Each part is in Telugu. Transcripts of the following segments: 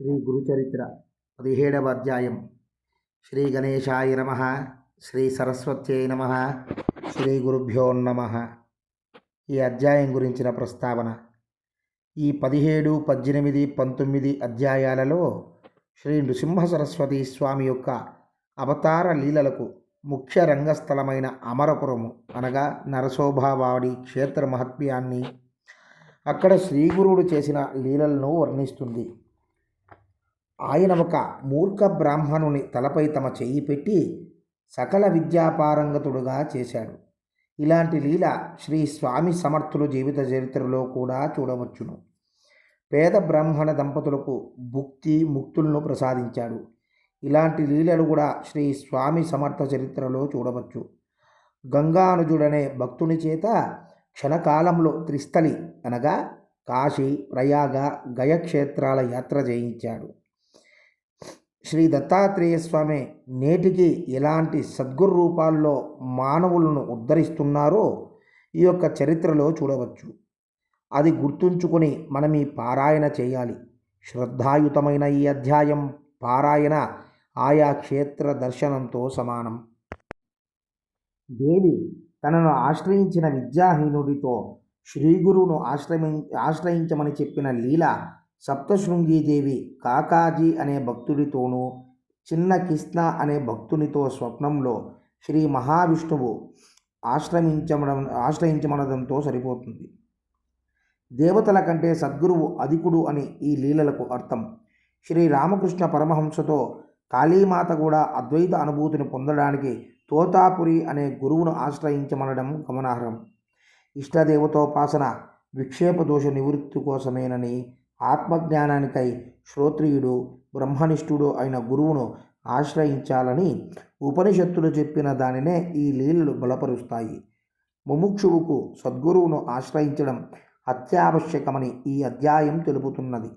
శ్రీ గురుచరిత్ర పదిహేడవ అధ్యాయం. శ్రీ గణేశాయ నమ శ్రీ సరస్వత్యై నమ శ్రీ గురుభ్యో నమ. ఈ అధ్యాయం గురించిన ప్రస్తావన. ఈ పదిహేడు పద్దెనిమిది పంతొమ్మిది అధ్యాయాలలో శ్రీ నృసింహ సరస్వతి స్వామి యొక్క అవతార లీలలకు ముఖ్య రంగస్థలమైన అమరపురము అనగా నరసోభావాడి క్షేత్ర మహత్మ్యాన్ని అక్కడ శ్రీగురుడు చేసిన లీలలను వర్ణిస్తుంది. ఆయన ఒక మూర్ఖ బ్రాహ్మణుని తలపై తమ చెయ్యి పెట్టి సకల విద్యాపారంగతుడుగా చేశాడు. ఇలాంటి లీల శ్రీ స్వామి సమర్థులు జీవిత చరిత్రలో కూడా చూడవచ్చును. పేద బ్రాహ్మణ దంపతులకు భుక్తి ముక్తులను ప్రసాదించాడు. ఇలాంటి లీలలు కూడా శ్రీ స్వామి సమర్థ చరిత్రలో చూడవచ్చు. గంగానుజుడనే భక్తుని చేత క్షణకాలంలో త్రిస్థలి అనగా కాశీ ప్రయాగ గయక్షేత్రాల యాత్ర చేయించాడు. శ్రీ దత్తాత్రేయ స్వామి నేటికి ఎలాంటి సద్గురు రూపాల్లో మానవులను ఉద్ధరిస్తున్నారో ఈ యొక్క చరిత్రలో చూడవచ్చు. అది గుర్తుంచుకొని మనం ఈ పారాయణ చేయాలి. శ్రద్ధాయుతమైన ఈ అధ్యాయం పారాయణ ఆయా క్షేత్ర దర్శనంతో సమానం. దేవి తనను ఆశ్రయించిన విద్యాహీనుడితో శ్రీగురువును ఆశ్రమి ఆశ్రయించమని చెప్పిన లీల సప్తశృంగీదేవి కాకాజీ అనే భక్తుడితోనూ చిన్న కృష్ణ అనే భక్తునితో స్వప్నంలో శ్రీ మహావిష్ణువు ఆశ్రమించడం ఆశ్రయించమనడంతో సరిపోతుంది. దేవతల కంటే సద్గురువు అధికుడు అని ఈ లీలలకు అర్థం. శ్రీ రామకృష్ణ పరమహంసతో కాళీమాత కూడా అద్వైత అనుభూతిని పొందడానికి తోతాపురి అనే గురువును ఆశ్రయించమనడం గమనార్హం. ఇష్టదేవతోపాసన విక్షేప దోష నివృత్తి కోసమేనని ఆత్మజ్ఞానానికై శ్రోత్రియుడు బ్రహ్మనిష్ఠుడు అయిన గురువును ఆశ్రయించాలని ఉపనిషత్తులు చెప్పిన దానినే ఈ లీలలు బలపరుస్తాయి. ముముక్షువుకు సద్గురువును ఆశ్రయించడం అత్యావశ్యకమని ఈ అధ్యాయం తెలుపుతున్నది.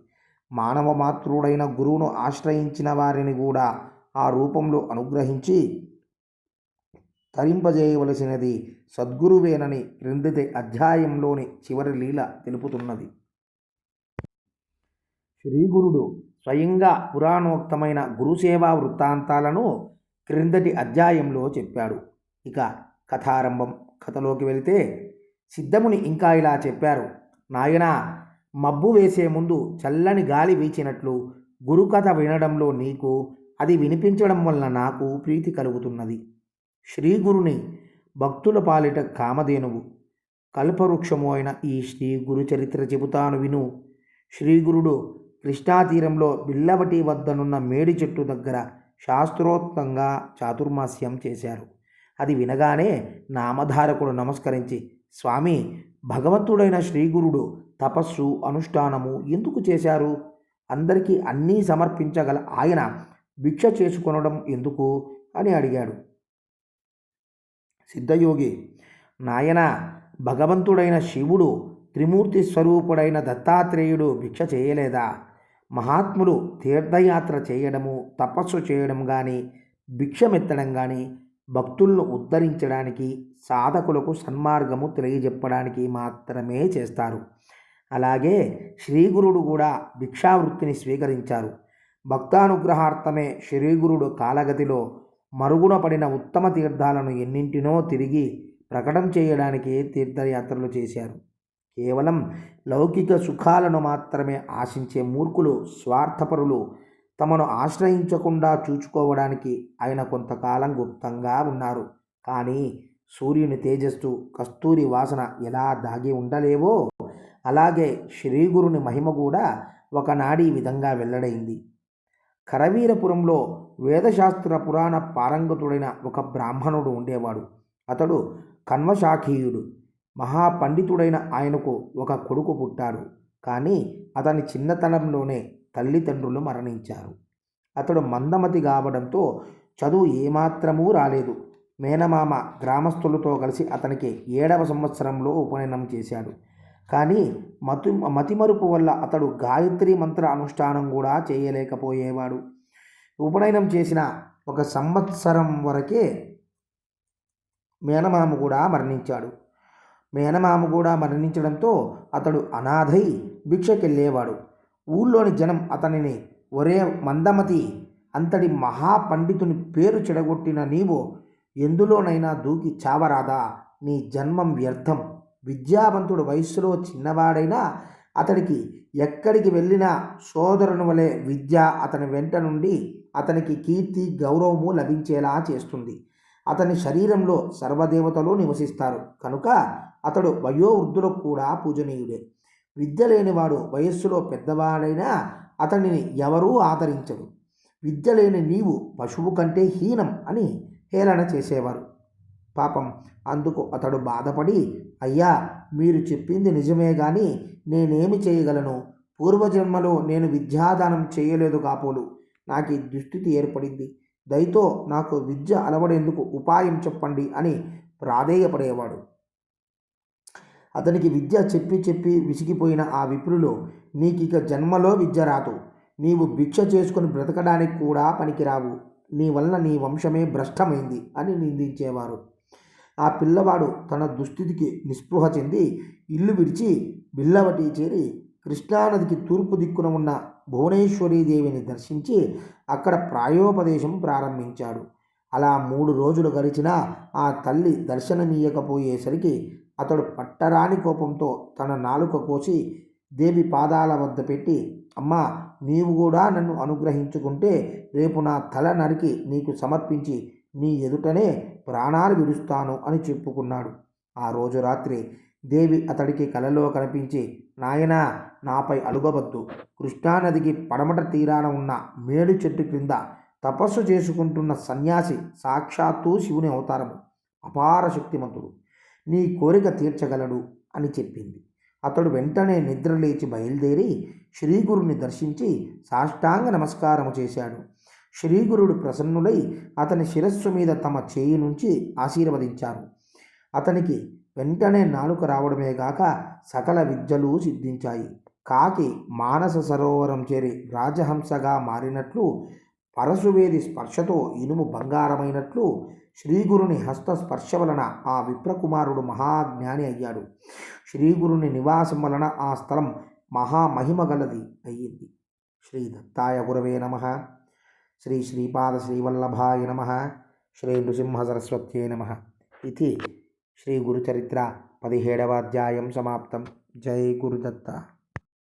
మానవ మాతృడైన గురువును ఆశ్రయించిన వారిని కూడా ఆ రూపంలో అనుగ్రహించి తరింపజేయవలసినది సద్గురువేనని క్రిందటి అధ్యాయంలోని చివరి లీల తెలుపుతున్నది. శ్రీగురుడు స్వయంగా పురాణోక్తమైన గురుసేవా వృత్తాంతాలను క్రిందటి అధ్యాయంలో చెప్పాడు. ఇక కథారంభం కథలోకి వెళితే సిద్ధముని ఇంకా ఇలా చెప్పారు. నాయనా మబ్బు వేసే ముందు చల్లని గాలి వీచినట్లు గురుకథ వినడంలో నీకు అది వినిపించడం వలన నాకు ప్రీతి కలుగుతున్నది. శ్రీగురుని భక్తుల పాలిట కామధేనువు. కల్పవృక్షము అయిన ఈ శ్రీ గురు చరిత్ర చెబుతాను విను. శ్రీగురుడు కృష్ణాతీరంలో బిల్లవటి వద్దనున్న మేడి చెట్టు దగ్గర శాస్త్రోక్తంగా చాతుర్మాస్యం చేశారు. అది వినగానే నామధారకుడు నమస్కరించి స్వామి భగవంతుడైన శ్రీగురుడు తపస్సు అనుష్ఠానము ఎందుకు చేశారు? అందరికీ అన్నీ సమర్పించగల ఆయన భిక్ష చేసుకొనడం ఎందుకు అని అడిగాడు. సిద్ధయోగి నాయన భగవంతుడైన శివుడు త్రిమూర్తి స్వరూపుడైన దత్తాత్రేయుడు భిక్ష చేయలేదా? మహాత్ములు తీర్థయాత్ర చేయడము తపస్సు చేయడం కానీ భిక్షమెత్తడం కానీ భక్తులను ఉద్ధరించడానికి సాధకులకు సన్మార్గము తెలియజెప్పడానికి మాత్రమే చేస్తారు. అలాగే శ్రీగురుడు కూడా భిక్షావృత్తిని స్వీకరించారు. భక్తానుగ్రహార్థమే శ్రీగురుడు కాలగతిలో మరుగున పడిన ఉత్తమ తీర్థాలను ఎన్నింటినో తిరిగి ప్రకటన చేయడానికి తీర్థయాత్రలు చేశారు. కేవలం లౌకిక సుఖాలను మాత్రమే ఆశించే మూర్ఖులు స్వార్థపరులు తమను ఆశ్రయించకుండా చూచుకోవడానికి ఆయన కొంతకాలం గుప్తంగా ఉన్నారు. కానీ సూర్యుని తేజస్సు కస్తూరి వాసన ఎలా దాగి ఉండలేవో అలాగే శ్రీగురుని మహిమ కూడా ఒకనాడి ఈ విధంగా వెల్లడైంది. కరవీరపురంలో వేదశాస్త్ర పురాణ పారంగతుడైన ఒక బ్రాహ్మణుడు ఉండేవాడు. అతడు కన్వశాఖీయుడు. మహాపండితుడైన ఆయనకు ఒక కొడుకు పుట్టాడు. కానీ అతని చిన్నతనంలోనే తల్లిదండ్రులు మరణించారు. అతడు మందమతి కావడంతో చదువు ఏమాత్రమూ రాలేదు. మేనమామ గ్రామస్తులతో కలిసి అతనికి ఏడవ సంవత్సరంలో ఉపనయనం చేశాడు. కానీ మతి మతిమరుపు వల్ల అతడు గాయత్రి మంత్ర అనుష్ఠానం కూడా చేయలేకపోయేవాడు. ఉపనయనం చేసిన ఒక సంవత్సరం వరకే మేనమామ కూడా మరణించాడు. మేనమామ కూడా మరణించడంతో అతడు అనాథై భిక్షకెళ్ళేవాడు. ఊళ్ళోని జనం అతనిని ఒరే మందమతి అంతటి మహాపండితుని పేరు చెడగొట్టిన నీవు ఎందులోనైనా దూకి చావరాదా? నీ జన్మం వ్యర్థం. విద్యావంతుడు వయస్సులో చిన్నవాడైనా అతడికి ఎక్కడికి వెళ్ళినా సోదరుని వలె విద్య అతని వెంట నుండి అతనికి కీర్తి గౌరవము లభించేలా చేస్తుంది. అతని శరీరంలో సర్వదేవతలు నివసిస్తారు. కనుక అతడు వయోవృద్ధులకు కూడా పూజనీయుడే. విద్య లేనివాడు వయస్సులో పెద్దవాడైనా అతనిని ఎవరూ ఆదరించడు విద్య లేని నీవు పశువు కంటే హీనం అని హేళన చేసేవారు. పాపం అందుకు అతడు బాధపడి అయ్యా మీరు చెప్పింది నిజమే కానీ నేనేమి చేయగలను? పూర్వజన్మలో నేను విద్యాదానం చేయలేదు కాపోలు. నాకు ఈ దుస్థితి ఏర్పడింది. దయతో నాకు విద్య అలవడేందుకు ఉపాయం చెప్పండి అని ప్రాధేయపడేవాడు. అతనికి విద్య చెప్పి చెప్పి విసిగిపోయిన ఆ విప్రులు నీకిక జన్మలో విద్య రాదు. నీవు భిక్ష చేసుకుని బ్రతకడానికి కూడా పనికిరావు. నీ వలన నీ వంశమే భ్రష్టమైంది అని నిందించేవారు. ఆ పిల్లవాడు తన దుస్థితికి నిస్పృహ చెంది ఇల్లు విడిచి బిల్లవటి చేరి కృష్ణానదికి తూర్పు దిక్కున ఉన్న భువనేశ్వరీదేవిని దర్శించి అక్కడ ప్రాయోపదేశం ప్రారంభించాడు. అలా మూడు రోజులు గడిచినా ఆ తల్లి దర్శనమీయకపోయేసరికి అతడు పట్టరాని కోపంతో తన నాలుక కోసి దేవి పాదాల వద్ద పెట్టి అమ్మా నీవు కూడా నన్ను అనుగ్రహించుకుంటే రేపు నా తల నరికి నీకు సమర్పించి నీ ఎదుటనే ప్రాణాలు విడుస్తాను అని చెప్పుకున్నాడు. ఆ రోజు రాత్రి దేవి అతడికి కలలో కనిపించి నాయనా నాపై అలుగవద్దు. కృష్ణానదికి పడమట తీరాన ఉన్న మేడు చెట్టు క్రింద తపస్సు చేసుకుంటున్న సన్యాసి సాక్షాత్తు శివుని అవతారము. అపార శక్తిమంతుడు. నీ కోరిక తీర్చగలడు అని చెప్పింది. అతడు వెంటనే నిద్రలేచి బయలుదేరి శ్రీగురుని దర్శించి సాష్టాంగ నమస్కారము చేశాడు. శ్రీగురుడు ప్రసన్నులై అతని శిరస్సు మీద తమ చేయి నుంచి ఆశీర్వదించారు. అతనికి వెంటనే నాలుక రావడమే గాక సకల విద్యలు సిద్ధించాయి. కాకి మానస సరోవరం చేరి రాజహంసగా మారినట్లు పరశువేది స్పర్శతో ఇనుము బంగారమైనట్లు శ్రీగురుని హస్తస్పర్శ వలన ఆ విప్రకుమారుడు మహాజ్ఞాని అయ్యాడు. శ్రీగురుని నివాసం వలన ఆ స్థలం మహామహిమ గలది అయ్యింది. శ్రీ దత్తాయ గురవే నమ. శ్రీ శ్రీపాద శ్రీవల్లభాయ నమ. శ్రీ నృసింహ సరస్వత్యే నమ. ఇది శ్రీ గురుచరిత్ర పదిహేడవ అధ్యాయం సమాప్తం. జై గురుదత్త.